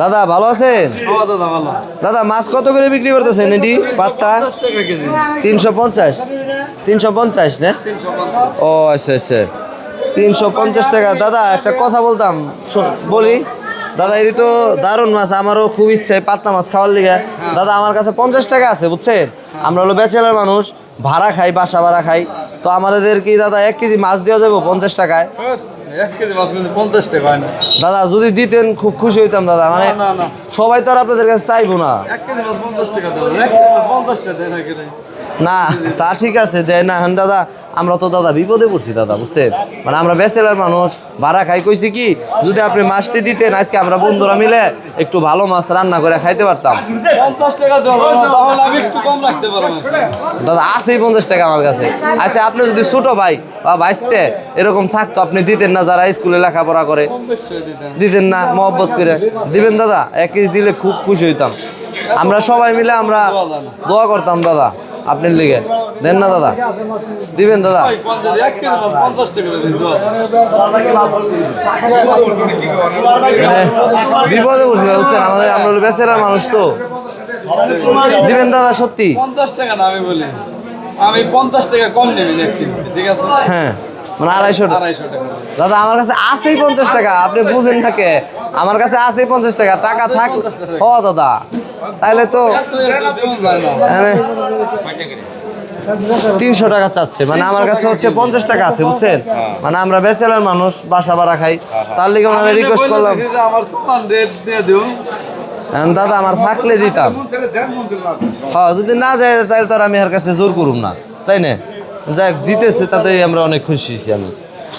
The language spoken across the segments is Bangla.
দাদা ভালো আছেন? দাদা মাছ কত করে বিক্রি করতেছেন এটি? পাত্তা? তিনশো পঞ্চাশ? তিনশো পঞ্চাশ না? ও আচ্ছা আচ্ছা। তিনশো পঞ্চাশ টাকা। দাদা একটা কথা বলতাম। বলি। দাদা এটি তো দারুণ মাছ। আমারও খুব ইচ্ছে পাত্তা মাছ খাওয়ার লিগে। দাদা আমার কাছে পঞ্চাশ টাকা আছে বুঝছেন? আমরা হলো ব্যাচেলার মানুষ ভাড়া খাই বাসা ভাড়া খাই। তো আমাদের কি দাদা এক কেজি মাছ দেওয়া যাব পঞ্চাশ টাকায়? দাদা যদি দিতেন খুব খুশি হইতাম দাদা। মানে। সবাই তো আর আপনাদের কাছে চাইব না। না তা ঠিক আছে দেয় না। দাদা আমরা তো দাদা বিপদে পড়ছি দাদা বুঝছেন? মানে আমরা ব্যাচেলার মানুষ ভাড়া খাই কইছি কি যদি আপনি মাছটি দিতেন আজকে আমরা বন্ধুরা মিলে একটু ভালো মাছ রান্না করে খাইতে পারতাম। দাদা আছেই পঞ্চাশ টাকা আমার কাছে। আচ্ছা আপনি যদি ছোট ভাই বা ভাইসতে এরকম থাকতো আপনি দিতেন না যারা স্কুলে লেখাপড়া করে? দিতেন। দিতেন না মহব্বত করে। দিবেন দাদা এক কেজি দিলে খুব খুশি হইতাম। আমরা সবাই মিলে আমরা দোয়া করতাম দাদা। আপনার লিগে। দেন না দাদা। দিবেন দাদা। মানে বিপদে বসে বুঝছেন? আমাদের আমরা হলো বেচারার মানুষ তো। দিবেন দাদা সত্যি? পঞ্চাশ টাকা না আমি বলি। আমি পঞ্চাশ টাকা কম নেবেন ঠিক আছে? হ্যাঁ মানে আড়াইশো টাকা। দাদা আমার কাছে আছেই পঞ্চাশ টাকা আপনি বুঝেন থাকে আমার কাছে আছেই পঞ্চাশ টাকা টাকা থাক। ও দাদা। তাইলে তো তিনশো টাকা চাচ্ছে। মানে আমার কাছে হচ্ছে পঞ্চাশ টাকা আছে বুঝছেন? মানে আমরা বেচেলার মানুষ বাসা ভাড়া খাই। তার লিগে ওনারা রিকোয়েস্ট করলাম। দাদা আমার থাকলে দিতাম। হ্যাঁ যদি না দেয় তাহলে তো আমি আর কাছে জোর করুম না। তাই না? যাক দিতেছে তাতেই আমরা অনেক খুশি হয়েছি আমি।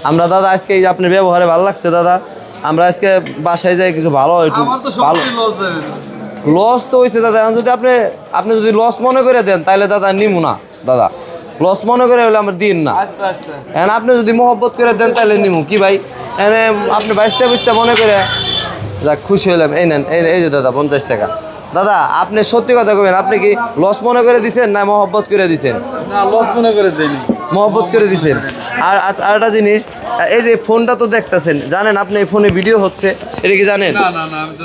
আমরা দাদা আজকে এই আপনার ব্যবহারে ভালো লাগছে দাদা। আমরা আজকে বাসায় যাই কিছু ভালো একটু ভালো লস তো হয়েছে দাদা। এখন যদি আপনি আপনি যদি লস মনে করে দেন তাহলে দাদা নিমু না দাদা। লস মনে করে হলে আমার দিন না। আচ্ছা আচ্ছা। এখন আপনি যদি মহব্বত করে দেন তাহলে নিমু। কি ভাই? এনে আপনি বাইসতে বুঝতে মনে করে যাক খুশি হলাম এই নেন এই এই যে দাদা পঞ্চাশ টাকা। দাদা আপনি সত্যি কথা কবেন আপনি কি লস মনে করে দিছেন না মহব্বত করে দিছেন? না লস মনে করে দেয়নি মহব্বত করে দিছেন? আর আর একটা জিনিস এই যে ফোনটা তো দেখতেছেন জানেন আপনি এই ফোনে ভিডিও হচ্ছে এটা কি জানেন?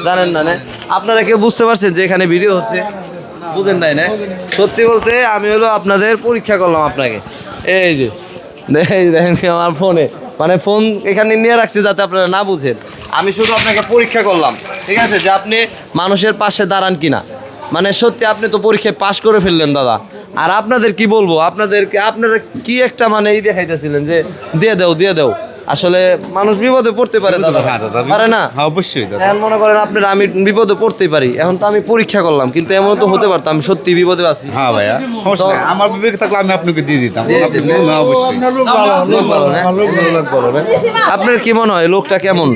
জানেন না না? আপনারা কেউ বুঝতে পারছেন যে এখানে ভিডিও হচ্ছে? বুঝেন নাই না? সত্যি বলতে আমি হলো আপনাদের পরীক্ষা করলাম আপনাকে। এই যে এই যে দেখেন আমার ফোনে মানে ফোন এখানে নিয়ে রাখছি যাতে আপনারা না বুঝেন। আমি শুধু আপনাকে পরীক্ষা করলাম ঠিক আছে? যে আপনি মানুষের পাশে দাঁড়ান কিনা। মানে সত্যি আপনি তো পরীক্ষায় পাশ করে ফেললেন দাদা। আর আপনাদের কি বলব? আপনাদেরকে আপনারা কি একটা মানে এই দেখাইতেছিলেন যে দিয়ে দাও দিয়ে দাও। আসলে মানুষ বিপদে পড়তে পারে দাদা। পারে না? হ্যাঁ অবশ্যই দাদা। এখন মনে করেন আপনার আমি বিপদে পড়তে পারি। এখন তো আমি পরীক্ষা করলাম কিন্তু এমন তো হতে পারতাম আমি সত্যি বিপদে আছি। হ্যাঁ ভাইয়া আমার বিবেক থাকলে আমি আপনাকে দিয়ে দিতাম। হ্যাঁ? আপনার কি মনে হয় লোকটা কেমন?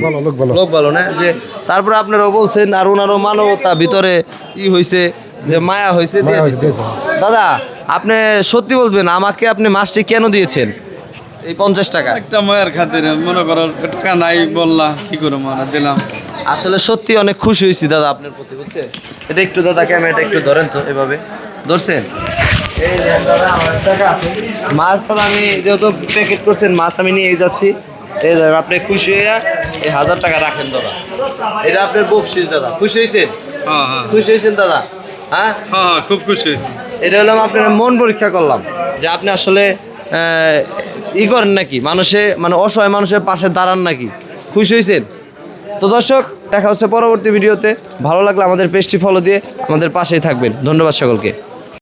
লোক ভালো না যে তারপরে আপনারাও বলছেন আর ওনারও মানবতা ভিতরে ই হয়েছে যে মায়া হয়েছে দাদা আপনি সত্যি বলবেন আমাকে আপনি মাছটি কেন দিয়েছেন? এই পঞ্চাশ টাকা। একটা মায়ের খাতিরে মনে করো টাকা নাই বললা কি করে মারা দিলাম। আসলে সত্যি অনেক খুশি হয়েছি দাদা আপনার প্রতি বুঝছেন এটা একটু দাদা ক্যামেরাটা একটু ধরেন তো এভাবে। ধরছেন। মাছ দাদা আমি যেহেতু প্যাকেট করছেন মাছ আমি নিয়ে যাচ্ছি। এই দাদা আপনি খুশি হয়ে এই হাজার টাকা রাখেন দাদা। এটা আপনার বকশিস দাদা। খুশি হয়েছেন? হ্যাঁ হ্যাঁ। খুশি হয়েছেন দাদা? হ্যাঁ? হ্যাঁ হ্যাঁ খুব খুশি হয়েছি। এটা হলাম আপনার মন পরীক্ষা করলাম যে আপনি আসলে ই করেন নাকি? মানুষে মানে অসহায় মানুষের পাশে দাঁড়ান নাকি? খুশি হয়েছেন? তো দর্শক, দেখা হচ্ছে পরবর্তী ভিডিওতে। ভালো লাগলে আমাদের পেজটি ফলো দিয়ে আমাদের পাশেই থাকবেন। ধন্যবাদ সকলকে।